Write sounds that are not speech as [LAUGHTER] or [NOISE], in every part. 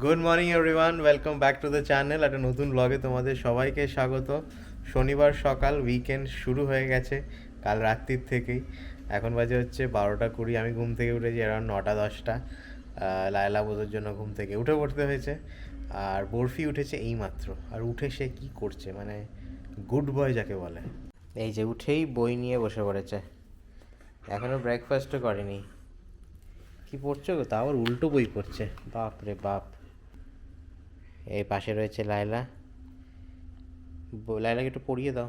Good morning everyone welcome back to the channel একটা নতুন ব্লগে তোমাদের সবাইকে স্বাগত। শনিবার সকাল উইকেন্ড শুরু হয়ে গেছে কাল রাত্রির থেকেই। এখন বাজে হচ্ছে বারোটা কুড়ি। আমি ঘুম থেকে উঠেছি অ্যারাউন্ড নটা, দশটা। লায়লা বোধের জন্য ঘুম থেকে উঠে পড়তে হয়েছে। আর বরফি উঠেছে এইমাত্র। আর উঠে সে কী করছে? মানে গুড বয় যাকে বলে। এই যে উঠেই বই নিয়ে বসে পড়েছে। এখনও ব্রেকফাস্টও করেনি। কি পড়ছো গো? তা আবার উল্টো বই পড়ছে। বাপ রে বাপ। এই পাশে রয়েছে লায়লা। লায়লাকে একটু পড়িয়ে দাও।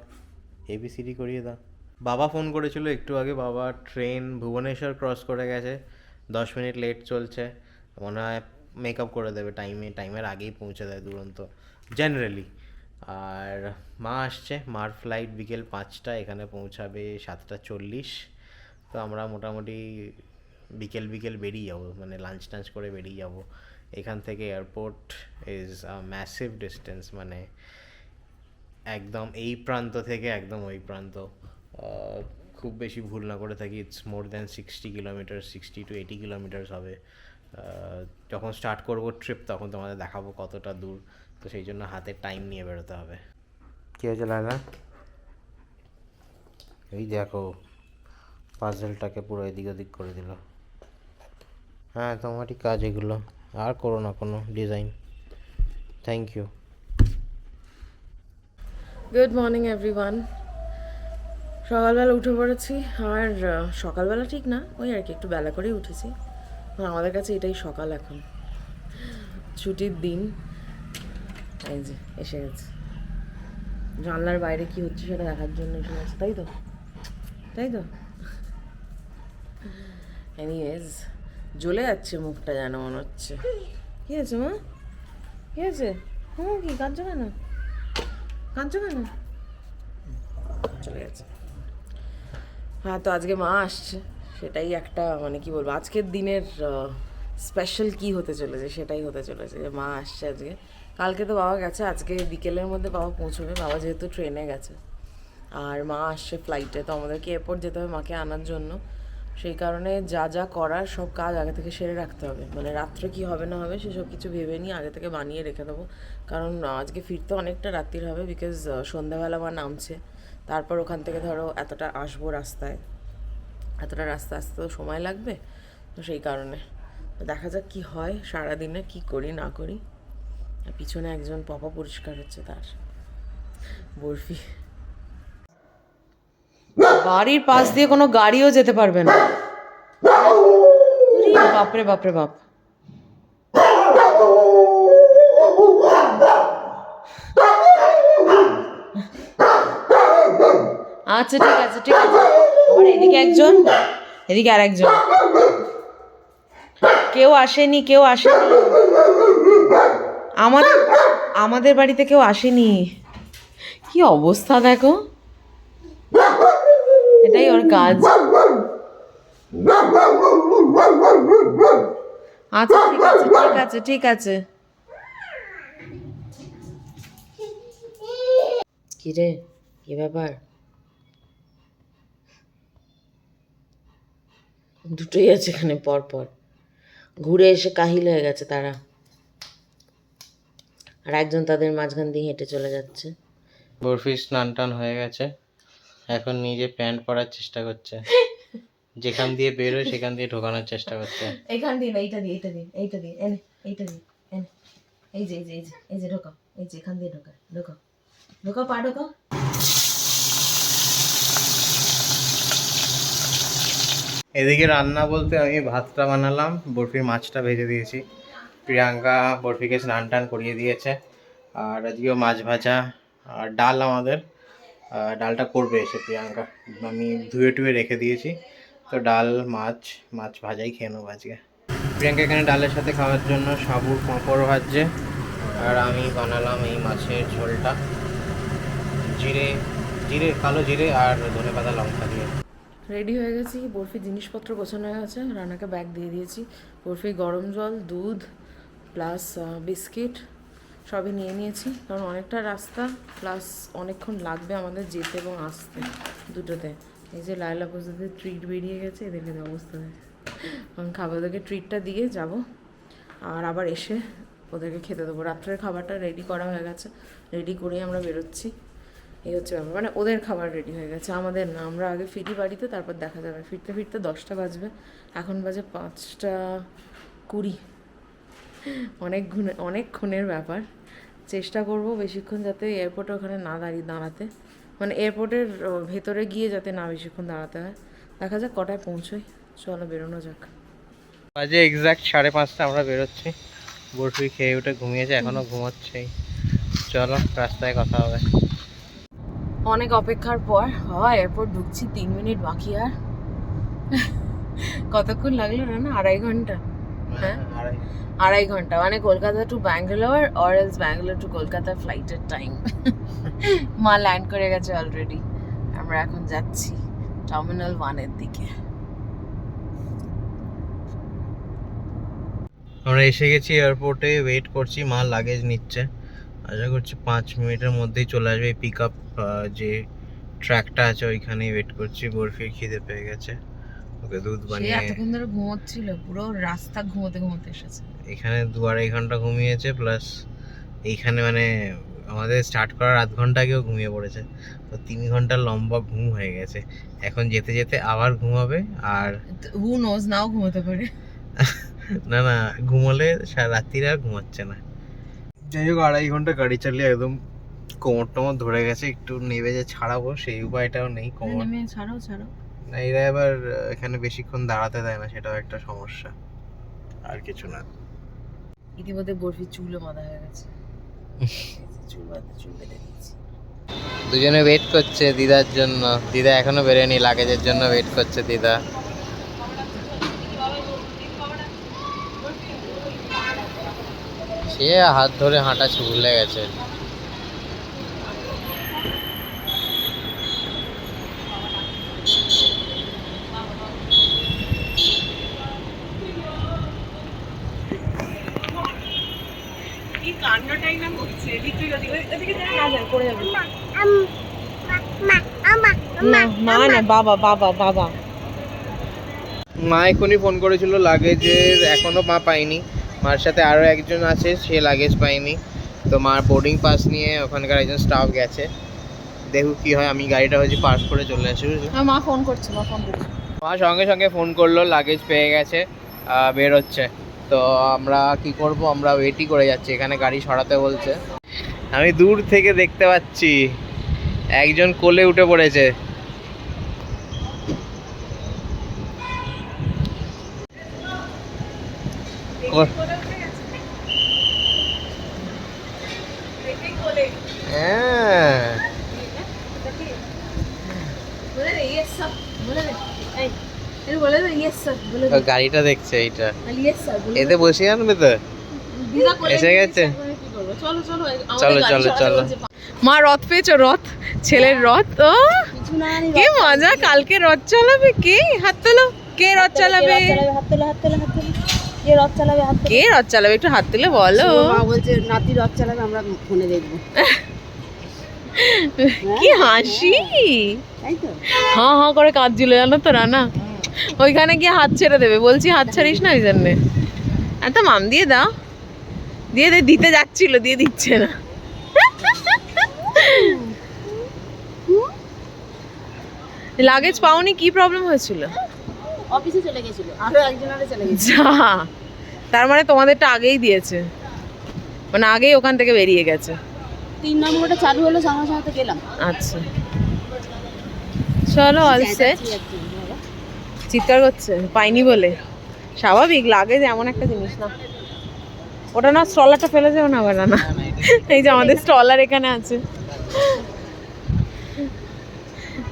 এবিসিডি করিয়ে দাও। বাবা ফোন করেছিল একটু আগে, বাবা ট্রেন ভুবনেশ্বর ক্রস করে গেছে, দশ মিনিট লেট চলছে, মনে হয় মেকআপ করে দেবে, টাইমে, টাইমের আগেই পৌঁছে দেয় দুরন্ত জেনারেলি আর মা আসছে, মার ফ্লাইট বিকেল পাঁচটা, এখানে পৌঁছাবে সাতটা চল্লিশ। তো আমরা মোটামুটি বিকেল বিকেল বেরিয়ে যাব মানে লাঞ্চ টাঞ্চ করে বেরিয়ে যাব। এখান থেকে airport is a massive distance মানে একদম এই প্রান্ত থেকে একদম ওই প্রান্ত। খুব বেশি ভুল না করে থাকি it's more than sixty kilometre sixty to eighty kilometres হবে। যখন স্টার্ট করব ট্রিপ তখন তোমাদের দেখাবো কতটা দূর। তো সেই জন্য হাতে টাইম নিয়ে বেরোতে হবে। কী হয়েছে লালা এই দেখো পাজলটাকে পুরো এদিক ওদিক করে দিল। হ্যাঁ তোমারই কাজ এগুলো। আর করো না কোনো design thank you good morning everyone সকালবেলা উঠে পড়েছি, আর সকালবেলা ঠিক না, ওই আর কি, একটু বেলা করেই উঠেছি। আমাদের কাছে এটাই সকাল এখন। ছুটির দিন। এই যে, এসে গেছে। জানলার বাইরে কি হচ্ছে সেটা দেখার জন্য এসে গেছে, তাই তো? তাই তো? এনিওয়েজ জ্বলে যাচ্ছে মুখটা যেন মনে হচ্ছে। কি আছে মা? কি আছে হুম, কি কাঁদছো কেন? কাঁদছো কেন? চলে গেছে। হ্যাঁ তো আজকে মা আসছে। সেটাই একটা মানে কি বলব, আজকের দিনের স্পেশাল কি হতে চলেছে সেটাই হতে চলেছে যে মা আসছে আজকে। কালকে তো বাবা গেছে, আজকে বিকেলের মধ্যে বাবা পৌঁছবে। বাবা যেহেতু ট্রেনে গেছে। আর মা আসছে ফ্লাইটে তো আমাদেরকে এয়ারপোর্ট যেতে হবে মাকে আনার জন্য। সেই কারণে যা যা করার সব কাজ আগে থেকে সেরে রাখতে হবে। মানে রাত্রে কি হবে না হবে সেসব কিছু ভেবে নিয়ে আগে থেকে বানিয়ে রেখে দেবো। কারণ আজকে ফিরতে অনেকটা রাত্রির হবে বিকজ সন্ধ্যাবেলা মা নামছে। তারপর ওখান থেকে ধরো এতটা আসব রাস্তায়। এতটা রাস্তা আসতে তো সময় লাগবে, তো সেই কারণে। দেখা যাক কি হয়, সারাদিনে কি করি, না করি। পিছনে একজন পপা পরিষ্কার হচ্ছে তার। বরফি। বাড়ির পাশ দিয়ে কোনো গাড়িও যেতে পারবে না। বাপরে বাপরে, বাপ। আচ্ছা ঠিক আছে ঠিক আছে। এদিকে একজন, এদিকে আর একজন কেউ আসেনি কেউ আসেনি। আমাদের আমাদের বাড়িতে কেউ আসেনি। কি অবস্থা দেখো। এটাই ওর কাজ আচ্ছা রে কি ব্যাপার? দুটোই আছে এখানে পর পর ঘুরে এসে কাহিল হয়ে গেছে তারা। আর একজন তাদের মাঝখান দিয়ে হেঁটে চলে যাচ্ছে। বরফি স্নান টান হয়ে গেছে। এখন নিজে প্যান্ট পরার চেষ্টা করছে। [LAUGHS] যেখান দিয়ে বের বেরোয় সেখান দিয়ে ঢোকানোর চেষ্টা করছে। এইখান দিয়ে না এইটা দিয়ে এইটা দিয়ে এইটা দিয়ে এনে এইটা দিয়ে এনে। এই যে এই যে এই যে এই যে ঢোকাও এই যে এখান দিয়ে ঢোকা ঢোকাও ঢোকাও পা ঢোকাও। এদিকে রান্না বলতে আমি ভাতটা বানালাম বরফির মাছটা ভেজে দিয়েছি। প্রিয়াঙ্কা বরফিকে স্নান টান করিয়ে দিয়েছে। আর আজকেও মাছ ভাজা আর ডাল আমাদের। ডালটা করবে এসে প্রিয়াঙ্কা। আমি ধুয়ে টুয়ে রেখে দিয়েছি। তো ডাল, মাছ মাছ ভাজাই খেয়ে নেব আজকে। প্রিয়াঙ্কা এখানে ডালের সাথে খাওয়ার জন্য সাবুর পাঁপড় ভাজছে। আর আমি বানালাম এই মাছের ঝোলটা। জিরে জিরে, কালো জিরে আর ধনে পাতা লঙ্কা দিয়ে। রেডি হয়ে গেছি। বরফি জিনিসপত্র গোছানো হয়ে গেছে। রানাকে ব্যাগ দিয়ে দিয়েছি। বরফি গরম জল, দুধ প্লাস বিস্কিট সবই নিয়ে নিয়েছি। কারণ অনেকটা রাস্তা প্লাস অনেকক্ষণ লাগবে আমাদের যেতে এবং আসতে দুটোতে। এই যে লাইলা পুজোতে ট্রিট বেরিয়ে গেছে, এদেরকে অবস্থা দেখে। এখন খাবারদাকে ট্রিটটা দিয়ে যাব। আর আবার এসে ওদেরকে খেতে দেবো। রাত্রের খাবারটা রেডি করা হয়ে গেছে। রেডি করেই আমরা বেরোচ্ছি। এই হচ্ছে ব্যাপার। মানে ওদের খাবার রেডি হয়ে গেছে। আমাদের না, আমরা আগে ফিরি বাড়িতে, তারপর দেখা যাবে। ফিরতে ফিরতে দশটা বাজবে। এখন বাজে পাঁচটা কুড়ি। অনেক অনেকক্ষণের ব্যাপার। চেষ্টা করব বেশিক্ষণ যাতে এয়ারপোর্টে ওখানে না দাঁড়িয়ে দাঁড়াতে। মানে এয়ারপোর্টের ভেতরে গিয়ে যাতে না বেশিক্ষণ দাঁড়াতে হয়। দেখা যাক কটায় পৌঁছোই। চলো বেরোনো যাক। বাজে এক্স্যাক্ট সাড়ে পাঁচটা আমরা বেরোচ্ছি। বরফি খেয়ে উঠে ঘুমিয়েছে এখনও ঘুমাচ্ছেই। চলো রাস্তায় কথা হবে। অনেক অপেক্ষার পর হয় এয়ারপোর্ট ঢুকছি তিন মিনিট বাকি আর। কতক্ষণ লাগল না না আড়াই ঘণ্টা? হ্যাঁ? আড়াই ঘণ্টা। মানে Kolkata to Bangalore or else Bangalore to Kolkata ফ্লাইটের টাইম [LAUGHS] মা ল্যান্ড করে গেছে অলরেডি আমরা এখন যাচ্ছি টার্মিনাল ওয়ানের দিকে। আমরা এসে গেছি এয়ারপোর্টে ওয়েট করছি মা লাগেজ নিচ্ছে। আশা করছি পাঁচ মিনিটের মধ্যেই চলে আসবে পিক আপ যে ট্র্যাকটা আছে ওইখানেই ওয়েট করছি বরফির খিদে পেয়ে গেছে। ওকে দুধ বানিয়ে এতক্ষণ ধরে ঘুমোচ্ছিল পুরো রাস্তা ঘুমোতে ঘুমোতে এসেছে। এখানে দু আড়াই ঘণ্টা ঘুমিয়েছে প্লাস এইখানে মানে আমাদের স্টার্ট করার আধ ঘণ্টা আগেও ঘুমিয়ে পড়েছে। তো তিন ঘণ্টা লম্বা ঘুম হয়ে গেছে। এখন যেতে যেতে আবার ঘুমাবে আর হু নোজ নাও ঘুমোতে পারে। [LAUGHS] না না ঘুমালে রাত্রিরে আর ঘুমাচ্ছে না। যাই হোক আড়াই ঘণ্টা গাড়ি চালিয়ে একদম কোমর টোমর ধরে গেছে একটু নেবে যে ছাড়াবো সেই উপায়টাও নেই কোমর। নেমে ছাড়াও ছাড়াও। না এরা এবার এখানে বেশিক্ষণ দাঁড়াতে দেয় না সেটাও একটা সমস্যা। আর কিছু না। ইতিমধ্যে বরফি চুলও বাঁধা হয়ে গেছে। [LAUGHS] চুল বাঁধতে চুল বেঁধে দিয়েছি। দুজনে ওয়েট করছে দিদার জন্য। দিদা এখনও বেরোয়নি লাগেজের জন্য ওয়েট করছে দিদা। সে হাত ধরে হাঁটা ভুলে গেছে কি কান্ডটাই না করছে এদিক থেকে ওদিক ওদিকে যা না যায় পড়ে যাবে না মা না বাবা বাবা বাবা। মা এখনই ফোন করেছিল লাগেজের এখনও মা পাইনি মার সাথে আরও একজন আছে সে লাগেজ পাইনি তো মার বোর্ডিং পাস নিয়ে ওখানকার একজন স্টাফ গেছে। দেখুক কি হয় আমি গাড়িটা হচ্ছে পার্ক করে চলে আসি বুঝলে? হ্যাঁ মা ফোন করছে মা ফোন করছে। মা সঙ্গে সঙ্গে ফোন করল লাগেজ পেয়ে গেছে আহ, বেরোচ্ছে। তো আমরা কি করব আমরা ওয়েটই করে যাচ্ছি। এখানে গাড়ি সরাতে বলছে। আমি দূর থেকে দেখতে পাচ্ছি। একজন কোলে উঠে পড়েছে। হ্যাঁ। গাড়িটা দেখছে এইটা। বলে এতে বসে আনবে তো? এসে গেছে? চলো চলো চলো, চলো, চলো। মা রথ পেয়েছ রথ? ছেলের রথ? ও কি মজা কালকে রথ চালাবে কে? হাত তোলো কে রথ চালাবে? হাত তোলা হাত তোলা হাত তোলা। কে রথ চালাবে হাত কে রথ চালাবে? একটু হাত তুলে বলো। মা বলছে নাতি রথ চালাবে আমরা ফোনে দেখব। [LAUGHS] কি হাসি। তাই তো। হাঁ হাঁ করে কাঁদছিল জানো তো রানা? ওইখানে গিয়ে হাত ছেড়ে দেবে। বলছি হাত ছাড়িস না ওই জন্যে। এত মাম দিয়ে দাও। দিয়ে দিতে যাচ্ছিল দিয়ে দিচ্ছে না। লাগেজ পাওনি? কি প্রবলেম হয়েছিল? অফিসে চলে গেছিল আরও একজন আরে চলে গেছে যা তার মানে তোমাদেরটা আগেই দিয়েছে। মানে আগেই ওখান থেকে বেরিয়ে গেছে। তিন নম্বরটা চালু হলো সঙ্গে সঙ্গে গেলাম। আচ্ছা। চলো অল সেট। চিৎকার করছে পাইনি বলে। স্বাভাবিক লাগে যে এমন একটা জিনিস না। ওটা না, স্টলারটা ফেলে যাবে না আবার না। এই যে আমাদের স্টলার এখানে আছে।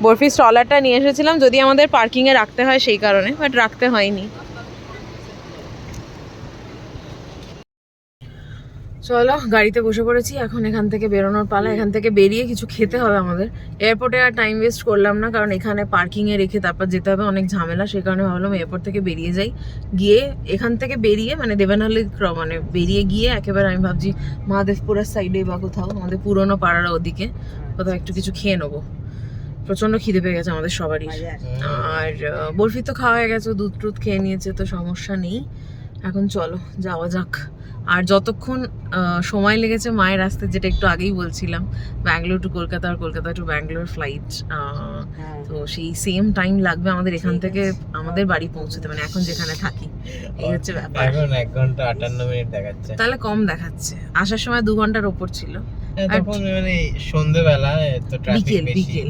বরফি স্টলারটা নিয়ে এসেছিলাম, যদি আমাদের পার্কিংয়ে রাখতে হয় সেই কারণে, বাট রাখতে হয়নি। চলো গাড়িতে বসে পড়েছি এখন এখান থেকে বেরোনোর পালা এখান থেকে বেরিয়ে কিছু খেতে হবে আমাদের। এয়ারপোর্টে আর টাইম ওয়েস্ট করলাম না কারণ এখানে পার্কিংয়ে রেখে তারপর যেতে হবে অনেক ঝামেলা সেই কারণে ভাবলাম এয়ারপোর্ট থেকে বেরিয়ে যাই। গিয়ে এখান থেকে বেরিয়ে মানে দেবানহল্লি মানে বেরিয়ে গিয়ে একেবারে আমি ভাবছি মহাদেবপুরের সাইডে বা কোথাও আমাদের পুরোনো পাড়ার ওদিকে কোথাও একটু কিছু খেয়ে নেব। প্রচণ্ড খিদে পেয়ে গেছে আমাদের সবারই। আর বরফি তো খাওয়া হয়ে গেছে দুধ টুধ খেয়ে নিয়েছে তো সমস্যা নেই। এখন চলো যাওয়া যাক। আর যতক্ষণ সময় লেগেছে মায়ের আসতে যেটা একটু আগেই বলছিলাম ব্যাঙ্গালোর টু কলকাতা আর কলকাতা টু ব্যাঙ্গালোর ফ্লাইট তো সেই সেম টাইম লাগবে আমাদের এখান থেকে আমাদের বাড়ি পৌঁছতে মানে এখন যেখানে থাকি। এই হচ্ছে ব্যাপার। এখন এক ঘণ্টা আটান্ন মিনিট দেখাচ্ছে। তাহলে কম দেখাচ্ছে। আসার সময় দু ঘণ্টার ওপর ছিল। হ্যাঁ, তখন মানে সন্ধ্যেবেলা তো ট্রাফিক বেশি। বিকেল।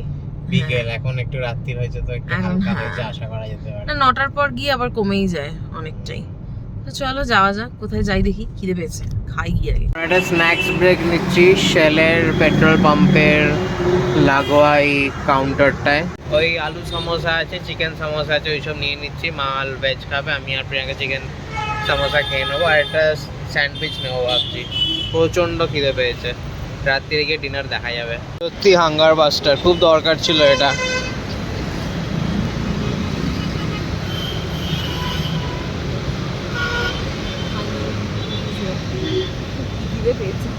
বিকেল এখন একটু রাত্রি হয়েছে তো একটু হালকা হ্যাঁ। হয়েছে আশা করা যেতে পারে। না নটার পর গিয়ে আবার কমেই যায় অনেকটাই। চলো যাওয়া যাক, কোথায় যাই দেখি, খিদে পেয়েছে, খাই গিয়ে আগে। একটা স্ন্যাক্স ব্রেক নিচ্ছি শেলের পেট্রোল পাম্পের লাগোয়া এই কাউন্টারটায় ওই আলু সমোসা আছে চিকেন সমোসা আছে, ওইসব নিয়ে নিচ্ছি। মাল ভেজ খাবে, আমি আর প্রিয়াঙ্কা চিকেন সমোসা খেয়ে নেব, আর একটা স্যান্ডউইচ নেব ভাবছি। প্রচণ্ড খিদে পেয়েছে। রাত্রিরে গিয়ে ডিনার দেখা যাবে। সত্যি হাঙ্গার বাস্টার খুব দরকার ছিল এটা খিদে পেয়েছে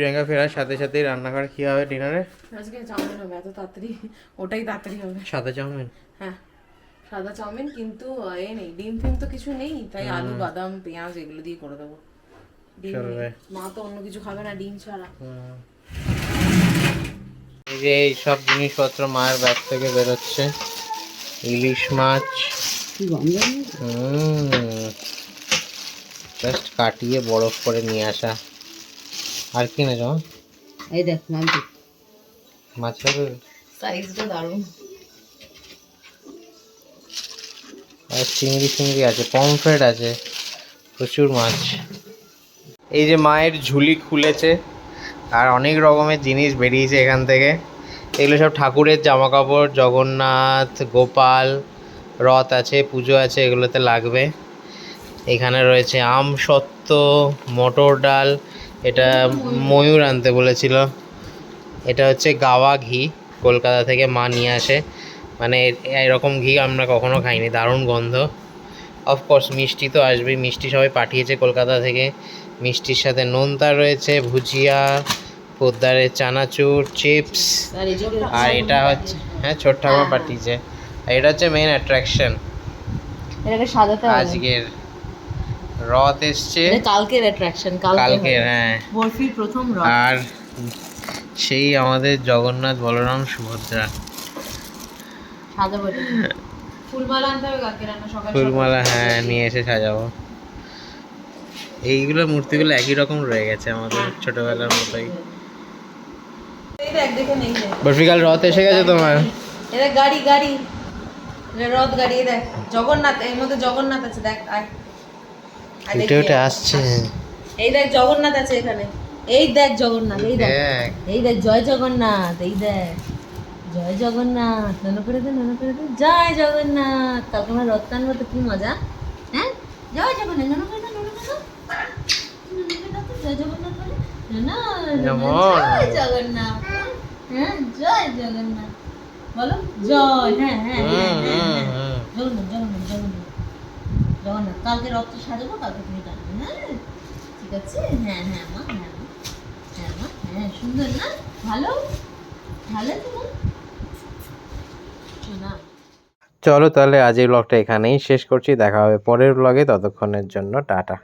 প্রিয়াঙ্কা ফেরার সাথে সাথেই রান্নাঘর কি হবে ডিনারে আজকে চাউমিন হবে এত তাড়াতাড়ি। ওটাই তাড়াতাড়ি হবে। সাদা চাউমিন? হ্যাঁ সাদা চাউমিন কিন্তু এ নেই। ডিম ফিম তো কিছু নেই তাই আলু বাদাম পেঁয়াজ এগুলো দিয়ে করে দেবো। চলবে। মা তো অন্য কিছু খাবে না ডিম ছাড়া। এই যে এই সব জিনিসপত্র মায়ের ব্যাগ থেকে বেরোচ্ছে। ইলিশ মাছ। জাস্ট কাটিয়ে বরফ করে নিয়ে আসা। আর কি না জামা এই দেখ নামটি মাছ হবে সাইজটা দারুণ। আর চিংড়ি চিংড়ি আছে পমফ্রেট আছে প্রচুর মাছ। এই যে মায়ের ঝুলি খুলেছে আর অনেক রকমের জিনিস বেরিয়েছে এখান থেকে। এগুলো সব ঠাকুরের জামা কাপড় জগন্নাথ গোপাল রথ আছে পুজো আছে এগুলোতে লাগবে। এখানে রয়েছে আম সত্ত্ব মটর ডাল এটা ময়ূর আনতে বলেছিল। এটা হচ্ছে গাওয়া ঘি। কলকাতা থেকে মা নিয়ে আসে। মানে এরকম ঘি আমরা কখনো খাইনি দারুণ গন্ধ। অফকোর্স মিষ্টি তো আসবেই। মিষ্টি সবাই পাঠিয়েছে কলকাতা থেকে। মিষ্টির সাথে নোনতা রয়েছে ভুজিয়া পোদ্দারের চানাচুর চিপস। আর এটা হচ্ছে হ্যাঁ ছোট ঠাকুর পাঠিয়েছে। আর এটা হচ্ছে মেন অ্যাট্রাকশন আজকের রথ এসছে। কালকের অ্যাট্রাকশন কালকে হ্যাঁ। বরফির প্রথম রথ। আর সেই আমাদের জগন্নাথ বলরাম সুভদ্রা। ফুলমালা হ্যাঁ নিয়ে এসে সাজাবো। এইগুলো মূর্তিগুলো একই রকম রয়ে গেছে আমাদের ছোটবেলার মতোই। বর্ফিকাল রথ এসে গেছে তোমার? গাড়ি গাড়ি। রথ গাড়ি দেখ। জগন্নাথ এর মধ্যে জগন্নাথ আছে দেখ আয়। উঠে উঠে আসছে। এই দেখ জগন্নাথ আছে এখানে। এই দেখ জগন্নাথ এই দেখ। এই দেখ জয় জগন্নাথ এই দেখ। জয় জগন্নাথ নন করে দে নন করে দে। জয় জগন্নাথ। কালকে আমার রথ টানবো তো কি মজা? হ্যাঁ? জয় জগন্নাথ নন করে দে নন করে দে। জয় জগন্নাথ বলে। না, জয় জগন্নাথ। হ্যাঁ? জয় জগন্নাথ। বলো? জয়। হ্যাঁ হ্যাঁ হ্যাঁ, হ্যাঁ, হ্যাঁ। জগন্নাথ জগন্নাথ জগন্নাথ। জগন্নাথ কালকে রক্ত সাজাবো, কালকে তুমি জানবে হ্যাঁ ঠিক আছে? হ্যাঁ হ্যাঁ মা হ্যাঁ মা হ্যাঁ মা হ্যাঁ সুন্দর না? ভালো? ভালো না। চলো তাহলে আজ এই ব্লগটা এখানেই শেষ করছি, দেখা হবে পরের ব্লগে ততক্ষণের জন্য, টাটা।